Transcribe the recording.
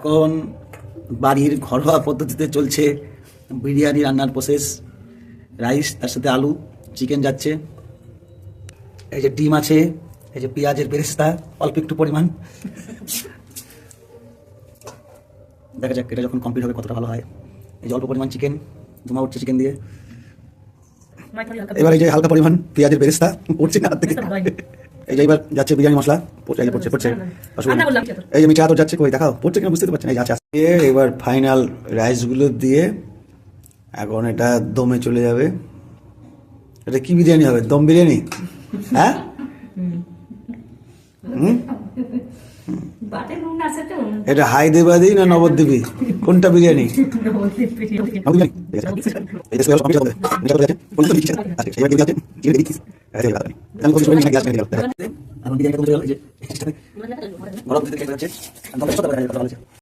এখন বাড়ির ঘরোয়া পদ্ধতিতে চলছে বিরিয়ানি রান্নার প্রসেস রাইস তার সাথে আলু চিকেন যাচ্ছে। এই যে ডিম আছে এই যে পেঁয়াজের বেরেস্তা অল্প একটু পরিমাণ। দেখা যাক এটা যখন কমপ্লিট হবে কতটা ভালো হয়। এই যে অল্প পরিমাণ চিকেন ধুমা উঠছে চিকেন দিয়ে। এবার এই যে হালকা পরিমাণ পেঁয়াজের বেরেস্তা উঠছে না থেকে। এই যে এবার যাচ্ছে বিরিয়ানি মশলা পড়ছে পড়ছে পড়ছে এই যে মিঠা আদর যাচ্ছে কই দেখাও পড়ছে কিনা বুঝতে তো পারছেন এই যাচ্ছে আসছে। এবার ফাইনাল রাইসগুলো দিয়ে এখন এটা দমে চলে যাবে এটা কি বিরিয়ানি হবে দম বিরিয়ানি হ্যাঁ হুম বাটে নুন আছে তো এটা হায়দ্রাবাদি না নবদ্বীপী কোনটা বিরিয়ানি নবদ্বীপী? এই আমি। এখন বিরিয়ানিটা কমে চলে গেল, এই যে। গরম দিতে খেতে যাচ্ছে। আর দমের সাথে কথা বলেছে।